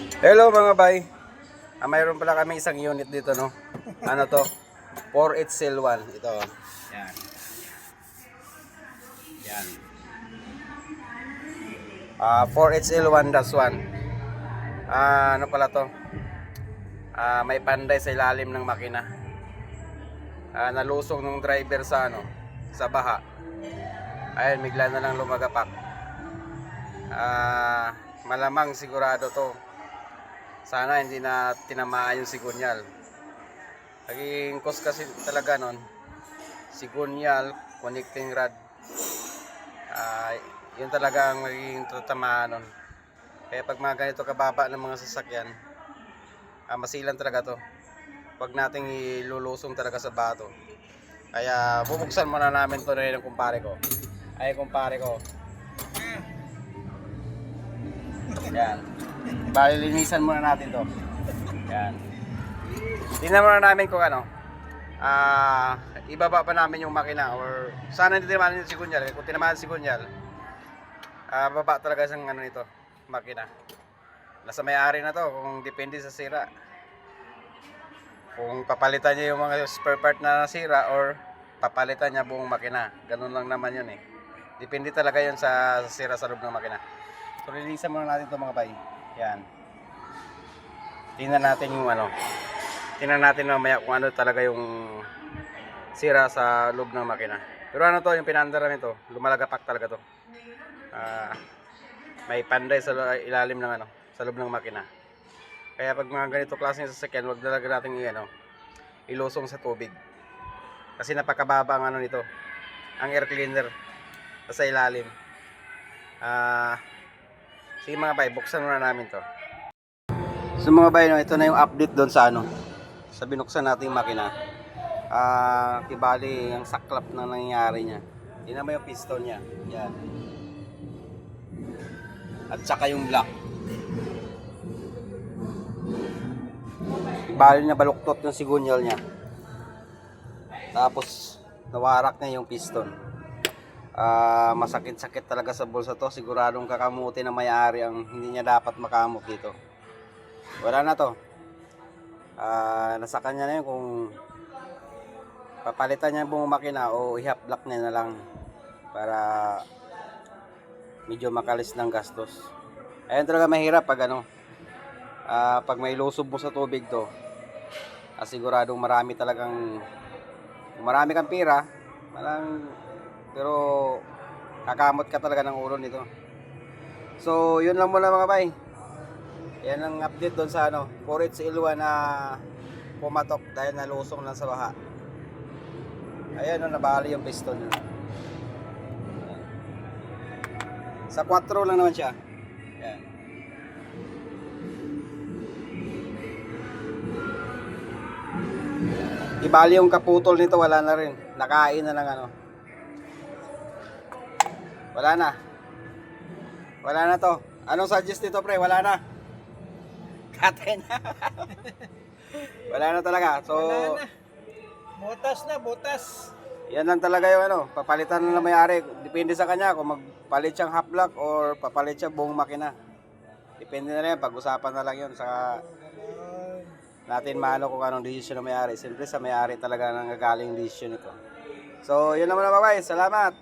Hello mga bay. Ah, mayroon pala kami isang unit dito no. Ano to? 4HL1 ito. Yan. Yan. Ah, 4HL1-1. Ah, ano pala to? Ah, may panday sa ilalim ng makina. Ah, nalusong ng driver sa ano, sa baha. Ayun, bigla na lang lumagapak. Ah, malamang sigurado to. Sana hindi na tinamaan yung sigunyal. Naging cause kasi talaga nun, sigunyal, connecting rod. Ah, yun talaga ang magiging tatamaan nun. Kaya pag mga ganito kababa ng mga sasakyan, ah, masilan talaga to. Huwag nating ilulusong talaga sa bato. Kaya bubuksan muna namin to rin ng kumpare ko. Ay, kumpare ko. Yan. Bali, linisan muna natin to. Yan. Tingnan muna namin kung ano. Ah, ibaba pa namin yung makina or sana hindi tinamaan yung sigunyal. Kung tinamaan yung sigunyal, ah, baba talaga sa ano nito, makina. Nasa may-ari na to kung depende sa sira. Kung papalitan niya yung mga spare part na nasira or papalitan niya buong makina. Ganun lang naman yun eh. Depende talaga yun sa, sa sira sa loob ng makina. So, releasean muna natin ito mga bay. Yan. Tingnan natin yung ano. Tingnan natin mamaya kung ano talaga yung sira sa loob ng makina. Pero ano to, yung pinandar namin to, lumalagapak talaga to. Ah, may panday sa ilalim ng ano, sa loob ng makina. Kaya pag mga ganito klase ng sasakyan, wag talaga natin i- ano, ilusong sa tubig. Kasi napakababa ang ano nito, ang air cleaner sa ilalim. Ah, sige mga bay, buksan muna namin to. So mga bay, no, ito na yung update doon sa ano, sa binuksan nating makina. Ah, kibali ang saklap na nangyayari niya. Tingnan mo yung piston niya. Yan. At saka yung block. Bali na baluktot yung sigunyal niya. Tapos nawarak na yung piston. Ah, masakit-sakit talaga sa bulsa to. Siguradong kakamuti na may-ari ang hindi niya dapat makamot dito. Wala na to. Ah, nasa kanya na yun kung papalitan niya buong makina o ihap block niya na lang para medyo makalis ng gastos. Ayun talaga mahirap pag ano, ah, pag may lusob mo sa tubig to, ah, siguradong marami talagang, kung marami kang pira, malang, pero kakamot ka talaga ng ulo nito. So, yun lang muna mga bay. Yan ang update doon sa ano, 4H Ilwa na pumatok dahil nalusong lang sa baha. Ayan, no, nabali yung piston niya. Sa 4 lang naman siya. Yan. Ibali yung kaputol nito, wala na rin. Nakain na ng ano. Wala na. Wala na to. Anong suggest nito, pre? Wala na. Katay na. wala na talaga. So, Wala na. Butas na, butas. yan lang talaga yung ano, papalitan na may-ari. Depende sa kanya kung magpalit siyang half block or papalit siya buong makina. Depende na lang, pag-usapan na lang yun sa natin maano kung anong desisyon ng may-ari. Siyempre sa may-ari talaga nang gagaling desisyon ito. So, yun naman mga babay. Salamat!